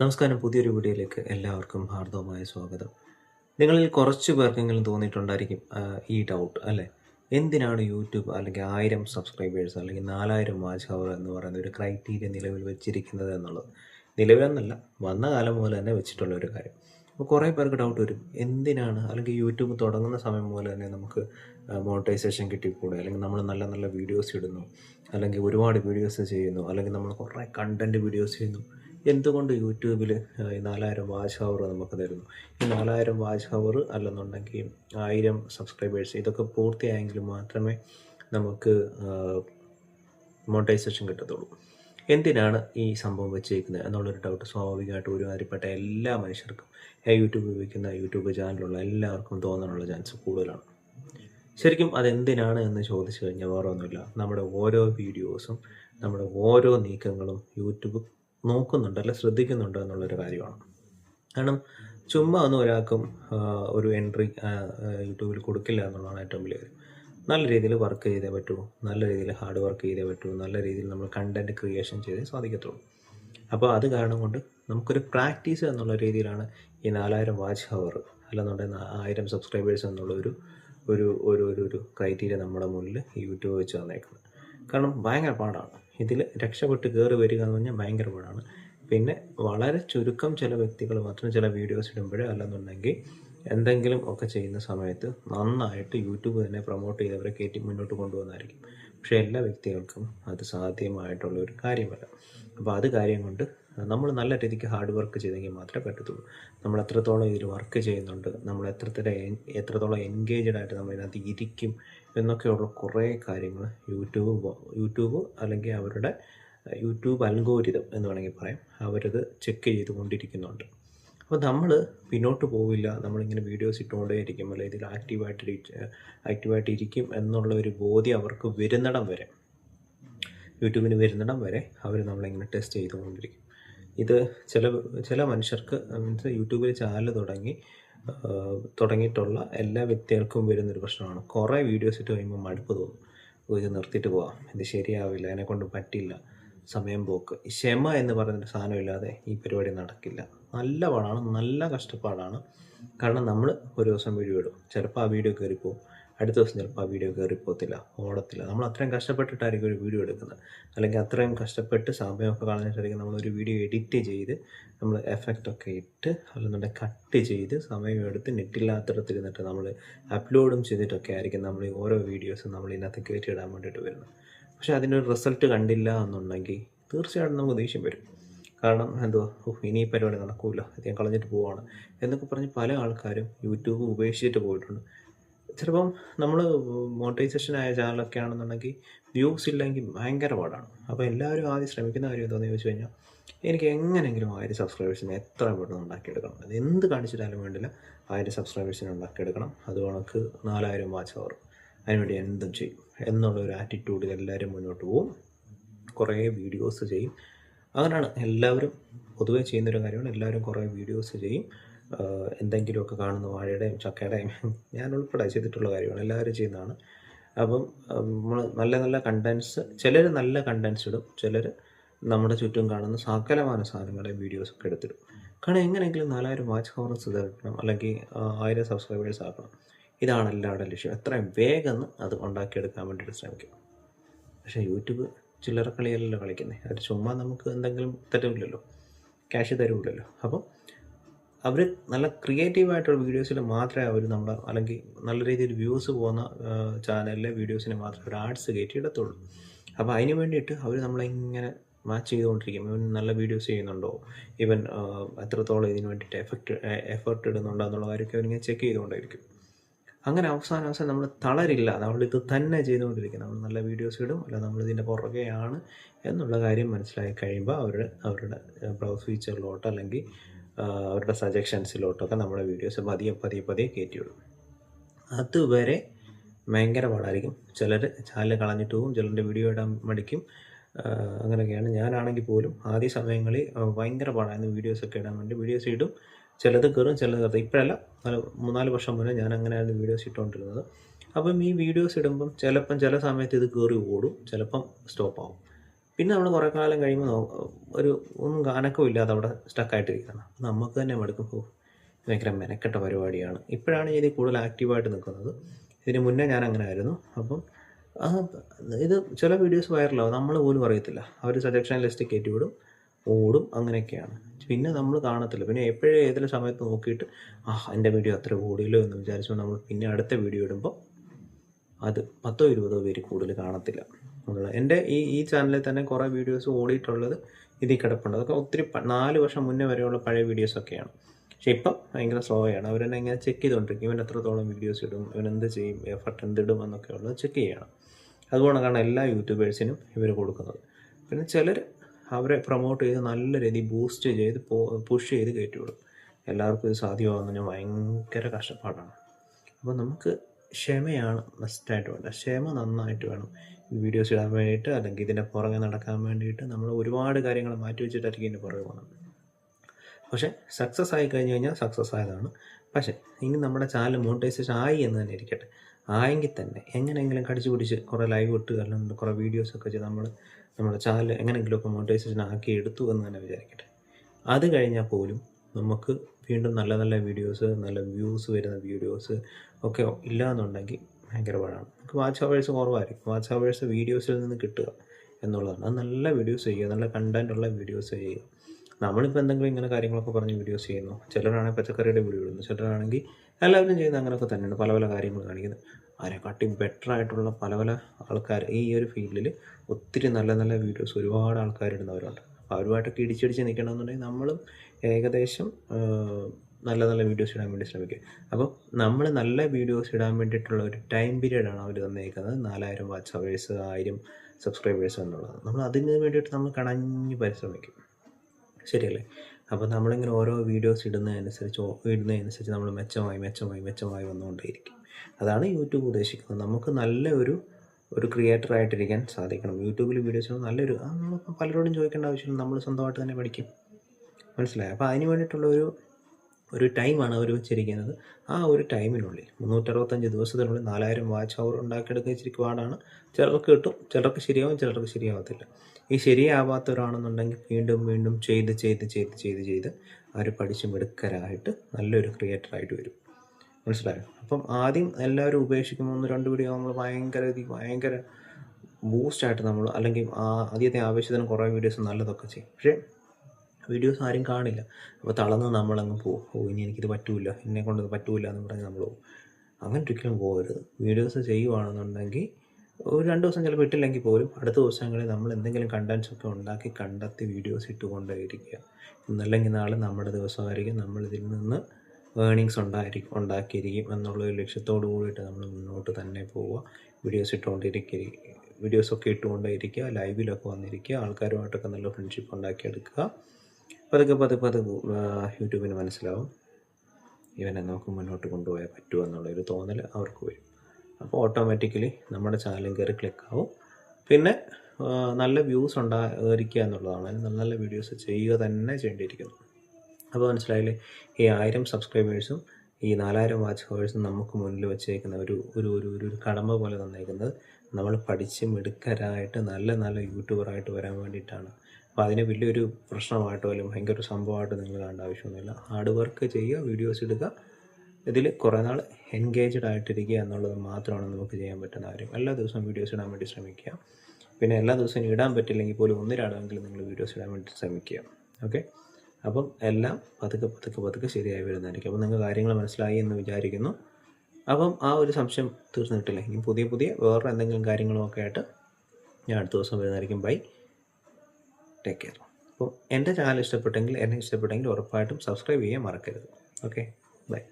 നമസ്കാരം. പുതിയൊരു വീഡിയോയിലേക്ക് എല്ലാവർക്കും ഹാർദവമായ സ്വാഗതം. നിങ്ങളിൽ കുറച്ച് പേർക്കെങ്കിലും തോന്നിയിട്ടുണ്ടായിരിക്കും ഈ ഡൗട്ട് അല്ലേ? എന്തിനാണ് യൂട്യൂബ് അല്ലെങ്കിൽ ആയിരം സബ്സ്ക്രൈബേഴ്സ് അല്ലെങ്കിൽ നാലായിരം വാച്ച് അവർ എന്ന് പറയുന്ന ഒരു ക്രൈറ്റീരിയ നിലവിൽ വെച്ചിരിക്കുന്നത് എന്നുള്ളത്? നിലവിലെന്നല്ല വന്ന കാലം മുതൽ തന്നെ വെച്ചിട്ടുള്ള ഒരു കാര്യം. അപ്പോൾ കുറേ പേർക്ക് ഡൗട്ട് വരും. എന്തിനാണ്? അല്ലെങ്കിൽ യൂട്യൂബ് തുടങ്ങുന്ന സമയം മുതൽ തന്നെ നമുക്ക് മോണിറ്റൈസേഷൻ കിട്ടിക്കൂടെ? അല്ലെങ്കിൽ നമ്മൾ നല്ല നല്ല വീഡിയോസ് ഇടുന്നു. അല്ലെങ്കിൽ ഒരുപാട് വീഡിയോസ് ചെയ്യുന്നു. അല്ലെങ്കിൽ നമ്മൾ കുറേ കണ്ടന്റ് വീഡിയോസ് ചെയ്യുന്നു. എന്തുകൊണ്ട് യൂട്യൂബിൽ ഈ നാലായിരം വാച്ച് ഹവർ നമുക്ക് തരുന്നു? ഈ നാലായിരം വാച്ച് ഹവർ അല്ലെന്നുണ്ടെങ്കിൽ ആയിരം സബ്സ്ക്രൈബേഴ്സ് ഇതൊക്കെ പൂർത്തിയായെങ്കിൽ മാത്രമേ നമുക്ക് മോണിറ്റൈസേഷൻ കിട്ടത്തുള്ളൂ. എന്തിനാണ് ഈ സംഭവം വെച്ചേക്കുന്നത് എന്നുള്ളൊരു ഡൗട്ട് സ്വാഭാവികമായിട്ട് ഒരുമാതിരിപ്പെട്ട എല്ലാ മനുഷ്യർക്കും യൂട്യൂബ് ഉപയോഗിക്കുന്ന യൂട്യൂബ് ചാനലുള്ള എല്ലാവർക്കും തോന്നാനുള്ള ചാൻസ് കൂടുതലാണ്. ശരിക്കും അതെന്തിനാണ് എന്ന് ചോദിച്ചു കഴിഞ്ഞാൽ വേറെ ഒന്നുമില്ല. നമ്മുടെ ഓരോ വീഡിയോസും നമ്മുടെ ഓരോ നീക്കങ്ങളും യൂട്യൂബ് നോക്കുന്നുണ്ട് അല്ലെ ശ്രദ്ധിക്കുന്നുണ്ട് എന്നുള്ളൊരു കാര്യമാണ്. കാരണം ചുമ്മാ ഒന്നും ഒരാൾക്കും ഒരു എൻട്രി യൂട്യൂബിൽ കൊടുക്കില്ല എന്നുള്ളതാണ് ഏറ്റവും വലിയ കാര്യം. നല്ല രീതിയിൽ വർക്ക് ചെയ്തേ പറ്റൂ നല്ല രീതിയിൽ ഹാർഡ് വർക്ക് ചെയ്തേ പറ്റൂ നല്ല രീതിയിൽ നമ്മൾ കണ്ടന്റ് ക്രിയേഷൻ ചെയ്തേ സാധിക്കത്തുള്ളൂ. അപ്പോൾ അത് കാരണം കൊണ്ട് നമുക്കൊരു പ്രാക്ടീസ് എന്നുള്ള രീതിയിലാണ് ഈ നാലായിരം വാച്ച് ഹവർ അല്ലെന്നുണ്ടെങ്കിൽ ആയിരം സബ്സ്ക്രൈബേഴ്സ് എന്നുള്ള ഒരു ഒരു ഒരു ഒരു ക്രൈറ്റീരിയ നമ്മുടെ മുന്നിൽ യൂട്യൂബ് വെച്ച് തന്നേക്കുന്നത്. കാരണം ഭയങ്കര പാടാണ്. ഇതിൽ രക്ഷപ്പെട്ട് കയറി വരിക എന്ന് പറഞ്ഞാൽ ഭയങ്കര പാടാണ്. പിന്നെ വളരെ ചുരുക്കം ചില വ്യക്തികൾ മാത്രം ചില വീഡിയോസ് ഇടുമ്പോഴേ അല്ലെന്നുണ്ടെങ്കിൽ എന്തെങ്കിലും ഒക്കെ ചെയ്യുന്ന സമയത്ത് നന്നായിട്ട് യൂട്യൂബ് തന്നെ പ്രൊമോട്ട് ചെയ്തവരെ കയറ്റി മുന്നോട്ട് കൊണ്ടുവന്നായിരിക്കും പക്ഷേ എല്ലാ വ്യക്തികൾക്കും അത് സാധ്യമായിട്ടുള്ള ഒരു കാര്യമല്ല. അപ്പോൾ അത് കാര്യം കൊണ്ട് നമ്മൾ നല്ല രീതിക്ക് ഹാർഡ് വർക്ക് ചെയ്തെങ്കിൽ മാത്രമേ പറ്റത്തുള്ളൂ. നമ്മൾ എത്രത്തോളം ഇതിൽ വർക്ക് ചെയ്യുന്നുണ്ട് നമ്മൾ എത്രത്തോളം എത്രത്തോളം എൻഗേജഡ് ആയിട്ട് നമ്മൾ ഇതിനകത്ത് ഇരിക്കും എന്നൊക്കെയുള്ള കുറേ കാര്യങ്ങൾ യൂട്യൂബ് യൂട്യൂബ് അല്ലെങ്കിൽ അവരുടെ യൂട്യൂബ് അൽഗോരിതം എന്ന് വേണമെങ്കിൽ പറയാം. അവരത് ചെക്ക് ചെയ്തുകൊണ്ടിരിക്കുന്നുണ്ട്. അപ്പോൾ നമ്മൾ പിന്നോട്ട് പോവില്ല. നമ്മളിങ്ങനെ വീഡിയോസ് ഇട്ടുകൊണ്ടേയിരിക്കും അല്ലെങ്കിൽ ഇതിൽ ആക്റ്റീവായിട്ട് ആക്റ്റീവായിട്ട് ഇരിക്കും എന്നുള്ള ഒരു ബോധ്യം അവർക്ക് വരുന്നിടം വരെ യൂട്യൂബിന് വരുന്നിടം വരെ അവർ നമ്മളിങ്ങനെ ടെസ്റ്റ് ചെയ്തുകൊണ്ടിരിക്കും. ഇത് ചില ചില മനുഷ്യർക്ക് മീൻസ് യൂട്യൂബിൽ ചാനൽ തുടങ്ങി തുടങ്ങിയിട്ടുള്ള എല്ലാ വ്യക്തികൾക്കും വരുന്നൊരു പ്രശ്നമാണ്. കുറേ വീഡിയോസ് ഇട്ട് കഴിയുമ്പോൾ മടുപ്പ് തോന്നും. ഇത് നിർത്തിയിട്ട് പോവാം. ഇത് ശരിയാവില്ല. എന്നെക്കൊണ്ട് പറ്റില്ല. സമയം പോക്ക്. ക്ഷമ എന്ന് പറയുന്നൊരു സാധനമില്ലാതെ ഈ പരിപാടി നടക്കില്ല. നല്ല പാടാണ്. നല്ല കഷ്ടപ്പാടാണ്. കാരണം നമ്മൾ ഒരു ദിവസം വീഡിയോ ഇടും. ചിലപ്പോൾ ആ വീഡിയോ കയറിപ്പോവും അടുത്ത ദിവസം ചിലപ്പോൾ ആ വീഡിയോ കയറിപ്പോകത്തില്ല ഓടത്തില്ല. നമ്മൾ അത്രയും കഷ്ടപ്പെട്ടിട്ടായിരിക്കും ഒരു വീഡിയോ എടുക്കുന്നത്. അല്ലെങ്കിൽ അത്രയും കഷ്ടപ്പെട്ട് സമയമൊക്കെ കളഞ്ഞിട്ടായിരിക്കും നമ്മളൊരു വീഡിയോ എഡിറ്റ് ചെയ്ത് നമ്മൾ എഫക്റ്റൊക്കെ ഇട്ട് അല്ലെന്നുണ്ടെങ്കിൽ കട്ട് ചെയ്ത് സമയമെടുത്ത് നെറ്റില്ലാത്തിടത്തിരുന്നിട്ട് നമ്മൾ അപ്ലോഡും ചെയ്തിട്ടൊക്കെ ആയിരിക്കും നമ്മൾ ഓരോ വീഡിയോസും നമ്മൾ ഇതിനകത്ത് കയറ്റിയിടാൻ വേണ്ടിയിട്ട് വരുന്നത്. പക്ഷേ അതിനൊരു റിസൾട്ട് കണ്ടില്ല എന്നുണ്ടെങ്കിൽ തീർച്ചയായിട്ടും നമുക്ക് ദേഷ്യം വരും. കാരണം എന്തോ ഇനി ഈ പരിപാടി നടക്കൂല? ഇത് ഞാൻ കളഞ്ഞിട്ട് പോവാണ്. എന്നൊക്കെ പറഞ്ഞ് പല ആൾക്കാരും യൂട്യൂബ് ഉപേക്ഷിച്ചിട്ട് പോയിട്ടുണ്ട്. ചിലപ്പം നമ്മൾ മോണിറ്റൈസേഷൻ ആയ ചാനലൊക്കെ ആണെന്നുണ്ടെങ്കിൽ വ്യൂസ് ഇല്ലെങ്കിൽ ഭയങ്കര പാടാണ്. അപ്പോൾ എല്ലാവരും ആദ്യം ശ്രമിക്കുന്ന കാര്യം എന്താണെന്ന് ചോദിച്ചു കഴിഞ്ഞാൽ എനിക്ക് എങ്ങനെയെങ്കിലും ആയിരം സബ്സ്ക്രൈബേഴ്സിനെ എത്ര പെട്ടെന്ന് ഉണ്ടാക്കിയെടുക്കണം? അത് എന്ത് കാണിച്ചിട്ടാലും വേണ്ടില്ല. ആയിരം സബ്സ്ക്രൈബേഴ്സിനെ ഉണ്ടാക്കിയെടുക്കണം. അത് കണക്ക് നാലായിരം വാച്ച് അവർ അതിനുവേണ്ടി എന്തും ചെയ്യും. എന്നുള്ള ഒരു ആറ്റിറ്റ്യൂഡിൽ എല്ലാവരും മുന്നോട്ട് പോകും കുറേ വീഡിയോസ് ചെയ്യും. അങ്ങനെയാണ് എല്ലാവരും പൊതുവേ ചെയ്യുന്നൊരു കാര്യമാണ്. എല്ലാവരും കുറേ വീഡിയോസ് ചെയ്യും. എന്തെങ്കിലുമൊക്കെ കാണുന്ന വാഴയുടെയും ചക്കയുടെയും ഞാൻ ഉൾപ്പെടെ ചെയ്തിട്ടുള്ള കാര്യമാണ്. എല്ലാവരും ചെയ്യുന്നതാണ്. അപ്പം നമ്മൾ നല്ല നല്ല കണ്ടൻസ് ചിലർ നല്ല കണ്ടൻസ് ഇടും. ചിലർ നമ്മുടെ ചുറ്റും കാണുന്ന സകലമാന സാധനങ്ങളുടെ വീഡിയോസ് ഒക്കെ എടുത്തിടും. കാരണം എങ്ങനെയെങ്കിലും നാലായിരം വാച്ച് ഹവറസ് കിട്ടണം അല്ലെങ്കിൽ ആയിരം സബ്സ്ക്രൈബേഴ്സ് ആക്കണം. ഇതാണ് എല്ലാവരുടെ ലക്ഷ്യം. എത്രയും വേഗം അത് ഉണ്ടാക്കിയെടുക്കാൻ വേണ്ടിയിട്ട് ശ്രമിക്കും. പക്ഷേ യൂട്യൂബ് ചില്ലറ കളിയല്ലല്ലോ കളിക്കുന്നത്. അത് ചുമ്മാ നമുക്ക് എന്തെങ്കിലും തരുമില്ലല്ലോ ക്യാഷ് തരുമില്ലല്ലോ അപ്പം അവർ നല്ല ക്രിയേറ്റീവായിട്ടുള്ള വീഡിയോസിൽ മാത്രമേ അവർ നമ്മുടെ അല്ലെങ്കിൽ നല്ല രീതിയിൽ വ്യൂസ് പോകുന്ന ചാനലിലെ വീഡിയോസിന് മാത്രമേ അവർ ആഡ്സ് കയറ്റി ഇടത്തുള്ളൂ അപ്പോൾ അതിന് വേണ്ടിയിട്ട് അവർ നമ്മളിങ്ങനെ മാച്ച് ചെയ്തുകൊണ്ടിരിക്കും. ഇവൻ നല്ല വീഡിയോസ് ചെയ്യുന്നുണ്ടോ? ഇവൻ എത്രത്തോളം ഇതിന് വേണ്ടിയിട്ട് എഫക്റ്റ് എഫർട്ട് ഇടുന്നുണ്ടോ എന്നുള്ള കാര്യമൊക്കെ അവരിങ്ങനെ ചെക്ക് ചെയ്തുകൊണ്ടായിരിക്കും. അങ്ങനെ അവസാനം അവസാനം നമ്മൾ തളരില്ല. നമ്മളിത് തന്നെ ചെയ്തുകൊണ്ടിരിക്കും. നമ്മൾ നല്ല വീഡിയോസ് ഇടും അല്ല നമ്മളിതിന്റെ പുറകെയാണ് എന്നുള്ള കാര്യം മനസ്സിലായി കഴിയുമ്പോൾ അവരുടെ അവരുടെ ബ്രൗസ് ഫീച്ചറിലോട്ട് അല്ലെങ്കിൽ അവരുടെ സജഷൻസിലോട്ടൊക്കെ നമ്മുടെ വീഡിയോസ് പതിയെ പതിയെ പതിയെ കയറ്റിവിടും അതുവരെ ഭയങ്കര പാടായിരിക്കും. ചിലർ ചാനൽ കളഞ്ഞിട്ട് പോകും ചിലരുടെ വീഡിയോ ഇടാൻ മടിക്കും. അങ്ങനെയൊക്കെയാണ്. ഞാനാണെങ്കിൽ പോലും ആദ്യ സമയങ്ങളിൽ ഭയങ്കര പാടായിരുന്നു വീഡിയോസൊക്കെ ഇടാൻ വേണ്ടി. വീഡിയോസ് ഇടും ചിലത് കയറും ചിലത് കയറും. ഇപ്പോഴല്ല നാല് മൂന്നാൽ വർഷം മുന്നേ ഞാൻ അങ്ങനെയായിരുന്നു വീഡിയോസ് ഇട്ടുകൊണ്ടിരുന്നത്. അപ്പം ഈ വീഡിയോസ് ഇടുമ്പം ചിലപ്പം ചില സമയത്ത് ഇത് കയറി ഓടും ചിലപ്പം സ്റ്റോപ്പ് ആവും. പിന്നെ നമ്മൾ കുറേ കാലം കഴിയുമ്പോൾ ഒരു ഒന്നും അനക്കവും ഇല്ലാതെ അവിടെ സ്റ്റക്കായിട്ടിരിക്കണം നമുക്ക് തന്നെ മടുക്കും ഓ ഭയങ്കര മെനക്കെട്ട പരിപാടിയാണ്. ഇപ്പോഴാണ് ഞാൻ ഇതിൽ കൂടുതൽ ആക്റ്റീവായിട്ട് നിൽക്കുന്നത് ഇതിന് മുന്നേ ഞാൻ അങ്ങനെ ആയിരുന്നു. അപ്പം ഇത് ചില വീഡിയോസ് വൈറലാവും നമ്മൾ പോലും അറിയത്തില്ല. അവർ സജഷൻ ലിസ്റ്റ് കയറ്റി വിടും ഓടും അങ്ങനെയൊക്കെയാണ്. പിന്നെ നമ്മൾ കാണത്തില്ല. പിന്നെ എപ്പോഴും ഏതെങ്കിലും സമയത്ത് നോക്കിയിട്ട് ആ എന്റെ വീഡിയോ അത്ര ഓടിയല്ലോ എന്ന് വിചാരിച്ചുകൊണ്ട് നമ്മൾ പിന്നെ അടുത്ത വീഡിയോ ഇടുമ്പോൾ അത് പത്തോ ഇരുപതോ പേര് കൂടുതൽ കാണത്തില്ല. ഉള്ള എന്റെ ഈ ഈ ചാനലിൽ തന്നെ കുറേ വീഡിയോസ് ഓടിയിട്ടുള്ളത് ഇതിൽ കിടപ്പുണ്ട്. അതൊക്കെ ഒത്തിരി നാല് വർഷം മുന്നേ വരെയുള്ള പഴയ വീഡിയോസൊക്കെയാണ് പക്ഷേ ഇപ്പം ഭയങ്കര സ്ലോ ആണ്. അവരെന്നെ ഇങ്ങനെ ചെക്ക് ചെയ്തുകൊണ്ടിരിക്കും. ഇവൻ എത്രത്തോളം വീഡിയോസ് ഇടും? ഇവൻ എന്ത് ചെയ്യും? എഫർട്ട് എന്തിടും? എന്നൊക്കെ ഉള്ളത് ചെക്ക് ചെയ്യണം. അതുകൊണ്ടാണ് എല്ലാ യൂട്യൂബേഴ്സിനും ഇവർ കൊടുക്കുന്നത്. പിന്നെ ചിലർ അവരെ പ്രൊമോട്ട് ചെയ്ത് നല്ല രീതിയിൽ ബൂസ്റ്റ് ചെയ്ത് പുഷ് ചെയ്ത് കയറ്റി വിടും എല്ലാവർക്കും ഇത് സാധ്യമാകുന്നതിന് ഭയങ്കര കഷ്ടപ്പാടാണ്. അപ്പോൾ നമുക്ക് ക്ഷമയാണ് മസ്റ്റായിട്ട് വേണ്ടത്. ക്ഷമ നന്നായിട്ട് വേണം. വീഡിയോസ് ഇടാൻ വേണ്ടിയിട്ട് അല്ലെങ്കിൽ ഇതിന്റെ പുറകെ നടക്കാൻ വേണ്ടിയിട്ട് നമ്മൾ ഒരുപാട് കാര്യങ്ങൾ മാറ്റി വെച്ചിട്ടായിരിക്കും ഇതിന്റെ പുറകെ പോകുന്നത്. പക്ഷേ സക്സസ് ആയി കഴിഞ്ഞ് കഴിഞ്ഞാൽ സക്സസ് ആയതാണ്. പക്ഷേ ഇനി നമ്മുടെ ചാനൽ മോണിറ്റൈസേഷൻ ആയി എന്ന് തന്നെ ഇരിക്കട്ടെ. ആയെങ്കിൽ തന്നെ എങ്ങനെയെങ്കിലും കടിച്ചു പിടിച്ച് കുറേ ലൈവ് ഇട്ട് അല്ലെങ്കിൽ കുറേ വീഡിയോസൊക്കെ ചെയ്ത് നമ്മൾ നമ്മുടെ ചാനൽ എങ്ങനെയെങ്കിലുമൊക്കെ മോണിറ്റൈസേഷൻ ആക്കി എടുത്തു എന്ന് തന്നെ വിചാരിക്കട്ടെ. അത് കഴിഞ്ഞാൽ പോലും നമുക്ക് വീണ്ടും നല്ല നല്ല വീഡിയോസ് നല്ല വ്യൂസ് വരുന്ന വീഡിയോസ് ഒക്കെ ഇല്ല എന്നുണ്ടെങ്കിൽ ഭയങ്കര പാടാണ്. നമുക്ക് വാച്ച് ഹവേഴ്സ് കുറവായിരിക്കും. വാച്ച് ഹവേഴ്സ് വീഡിയോസിൽ നിന്ന് കിട്ടുക എന്നുള്ളതാണ്. അത് നല്ല വീഡിയോസ് ചെയ്യുക നല്ല കണ്ടന്റ് ഉള്ള വീഡിയോസ് ചെയ്യുക. നമ്മളിപ്പോൾ എന്തെങ്കിലും ഇങ്ങനെ കാര്യങ്ങളൊക്കെ പറഞ്ഞ് വീഡിയോസ് ചെയ്യുന്നു. ചിലരാണെങ്കിൽ പച്ചക്കറിയുടെ വീഡിയോ ഇടുന്നു ചിലരാണെങ്കിൽ എല്ലാവരും ചെയ്യുന്ന അങ്ങനെയൊക്കെ തന്നെയാണ്. പല പല കാര്യങ്ങൾ കാണിക്കുന്നത്. അതിനെക്കാട്ടി ബെറ്റർ ആയിട്ടുള്ള പല പല ആൾക്കാർ ഈ ഒരു ഫീൽഡിൽ ഒത്തിരി നല്ല നല്ല വീഡിയോസ് ഒരുപാട് ആൾക്കാർ ഇടുന്നവരുണ്ട് അപ്പോൾ അവരുമായിട്ടൊക്കെ ഇടിച്ചിടിച്ച് നിൽക്കണമെന്നുണ്ടെങ്കിൽ നമ്മളും ഏകദേശം നല്ല നല്ല വീഡിയോസ് ഇടാൻ വേണ്ടി ശ്രമിക്കും അപ്പോൾ നമ്മൾ നല്ല വീഡിയോസ് ഇടാൻ വേണ്ടിയിട്ടുള്ള ഒരു ടൈം പീരീഡാണ് അവർ തന്നേക്കുന്നത്. നാലായിരം വാച്ച് അവേഴ്സ് ആയിരം സബ്സ്ക്രൈബേഴ്സ് എന്നുള്ളത്. നമ്മൾ അതിന് വേണ്ടിയിട്ട് നമ്മൾ കണഞ്ഞ് പരിശ്രമിക്കും. ശരിയല്ലേ? അപ്പോൾ നമ്മളിങ്ങനെ ഓരോ വീഡിയോസ് ഇടുന്നതനുസരിച്ച് ഇടുന്നതനുസരിച്ച് നമ്മൾ മെച്ചമായി മെച്ചമായി മെച്ചമായി വന്നുകൊണ്ടേയിരിക്കും. അതാണ് യൂട്യൂബ് ഉദ്ദേശിക്കുന്നത്. നമുക്ക് നല്ല ഒരു ഒരു ക്രിയേറ്റർ ആയിട്ടിരിക്കാൻ സാധിക്കണം. യൂട്യൂബിൽ വീഡിയോസ് നല്ലൊരു നമ്മളിപ്പോൾ പലരോടും ചോദിക്കേണ്ട ആവശ്യമില്ല. നമ്മൾ സ്വന്തമായിട്ട് തന്നെ പഠിക്കും. മനസ്സിലായി? അപ്പോൾ അതിന് വേണ്ടിയിട്ടുള്ള ഒരു ഒരു ടൈമാണ് അവർ വെച്ചിരിക്കുന്നത്. ആ ഒരു ടൈമിനുള്ളിൽ മുന്നൂറ്ററുപത്തഞ്ച് ദിവസത്തിനുള്ളിൽ നാലായിരം വാച്ച് അവർ ഉണ്ടാക്കിയെടുക്കുക ഇച്ചിരി പാടാണ്. ചിലർക്ക് കിട്ടും ചിലർക്ക് ശരിയാവും ചിലർക്ക് ശരിയാവത്തില്ല. ഈ ശരിയാവാത്തവരാണെന്നുണ്ടെങ്കിൽ വീണ്ടും വീണ്ടും ചെയ്ത് ചെയ്ത് ചെയ്ത് ചെയ്ത് ചെയ്ത് അവർ പഠിച്ച് മിടുക്കരായിട്ട് നല്ലൊരു ക്രിയേറ്ററായിട്ട് വരും. മനസ്സിലായോ? അപ്പം ആദ്യം എല്ലാവരും ഉപേക്ഷിക്കുമ്പോൾ ഒന്ന് രണ്ട് വീഡിയോ നമ്മൾ ഭയങ്കര ഭയങ്കര ബൂസ്റ്റായിട്ട് നമ്മൾ അല്ലെങ്കിൽ ആദ്യത്തെ ആവശ്യത്തിന് കുറേ വീഡിയോസ് നല്ലതൊക്കെ ചെയ്യും. പക്ഷേ വീഡിയോസ് ആരും കാണില്ല. അപ്പോൾ തളർന്ന് നമ്മളങ്ങ് പോകും ഓ ഇനി എനിക്കിത് പറ്റൂല എന്നെ കൊണ്ട് പറ്റൂല എന്ന് പറഞ്ഞ് നമ്മൾ പോകും അങ്ങനെ ഒരിക്കലും പോകരുത് വീഡിയോസ് ചെയ്യുവാണെന്നുണ്ടെങ്കിൽ ഒരു രണ്ട് ദിവസം ചിലപ്പോൾ ഇട്ടില്ലെങ്കിൽ പോലും അടുത്ത ദിവസങ്ങളിൽ നമ്മൾ എന്തെങ്കിലും കണ്ടൻസ് ഒക്കെ ഉണ്ടാക്കി കണ്ടെത്തി വീഡിയോസ് ഇട്ടുകൊണ്ടേ ഇരിക്കുക ഇന്നല്ലെങ്കിൽ നാളെ നമ്മുടെ ദിവസമായിരിക്കും നമ്മൾ ഇതിൽ നിന്ന് ഏണിങ്സ് ഉണ്ടായിരിക്കും ഉണ്ടാക്കിയിരിക്കും എന്നുള്ള ഒരു ലക്ഷ്യത്തോടു കൂടിയിട്ട് നമ്മൾ മുന്നോട്ട് തന്നെ പോവുക. വീഡിയോസ് ഇട്ടുകൊണ്ടിരിക്കുക വീഡിയോസൊക്കെ ഇട്ടുകൊണ്ടേ ഇരിക്കുക ലൈവിലൊക്കെ വന്നിരിക്കുക ആൾക്കാരുമായിട്ടൊക്കെ നല്ല ഫ്രണ്ട്ഷിപ്പ് ഉണ്ടാക്കിയെടുക്കുക. പതുക്കെ പതുക്കെ പതുക്കെ യൂട്യൂബിന് മനസ്സിലാവും. ഇവനെ നമുക്ക് മുന്നോട്ട് കൊണ്ടുപോയാൽ പറ്റുമോ എന്നുള്ളൊരു തോന്നൽ അവർക്ക് വരും. അപ്പോൾ ഓട്ടോമാറ്റിക്കലി നമ്മുടെ ചാനലും കയറി ക്ലിക്കാവും പിന്നെ നല്ല വ്യൂസ് ഉണ്ടായിരിക്കുക എന്നുള്ളതാണ്. നല്ല നല്ല വീഡിയോസ് ചെയ്യുക തന്നെ ചെയ്യേണ്ടിയിരിക്കുന്നു. അപ്പോൾ മനസ്സിലായില്ലേ? ഈ ആയിരം സബ്സ്ക്രൈബേഴ്സും ഈ നാലായിരം വാച്ച് ഹവേഴ്സും നമുക്ക് മുന്നിൽ വെച്ചേക്കുന്ന ഒരു ഒരു ഒരു ഒരു ഒരു കടമ പോലെ തന്നേക്കുന്നത് നമ്മൾ പഠിച്ച് മിടുക്കരായിട്ട് നല്ല നല്ല യൂട്യൂബറായിട്ട് വരാൻ വേണ്ടിയിട്ടാണ്. അപ്പോൾ അതിനെ വലിയൊരു പ്രശ്നമായിട്ടോ അല്ലെങ്കിൽ ഭയങ്കര ഒരു സംഭവമായിട്ടോ നിങ്ങൾ കാണേണ്ട ആവശ്യമൊന്നുമില്ല. ഹാർഡ് വർക്ക് ചെയ്യുക വീഡിയോസ് ഇടുക. ഇതിൽ കുറേ നാൾ എൻഗേജ്ഡ് ആയിട്ടിരിക്കുക എന്നുള്ളത് മാത്രമാണ് നമുക്ക് ചെയ്യാൻ പറ്റുന്ന കാര്യം. എല്ലാ ദിവസവും വീഡിയോസ് ഇടാൻ വേണ്ടി ശ്രമിക്കുക. പിന്നെ എല്ലാ ദിവസവും ഇടാൻ പറ്റില്ലെങ്കിൽ പോലും ഒന്നിലാണെങ്കിലും നിങ്ങൾ വീഡിയോസ് ഇടാൻ വേണ്ടി ശ്രമിക്കുക. ഓക്കെ അപ്പം എല്ലാം പതുക്കെ പതുക്കെ പതുക്കെ ശരിയായി വരുന്നതായിരിക്കും. അപ്പം നിങ്ങൾ കാര്യങ്ങൾ മനസ്സിലായി എന്ന് വിചാരിക്കുന്നു. അപ്പം ആ ഒരു സംശയം തീർന്നിട്ടില്ല. ഇനി പുതിയ പുതിയ വേറെ എന്തെങ്കിലും കാര്യങ്ങളൊക്കെ ആയിട്ട് ഞാൻ അടുത്ത ദിവസം വരുന്നതായിരിക്കും. ബൈ ടേക്ക് കെയർ അപ്പോൾ എന്റെ ചാനൽ ഇഷ്ടപ്പെട്ടെങ്കിൽ എന്നെ ഇഷ്ടപ്പെട്ടെങ്കിൽ ഉറപ്പായിട്ടും സബ്സ്ക്രൈബ് ചെയ്യാൻ മറക്കരുത്. Okay bye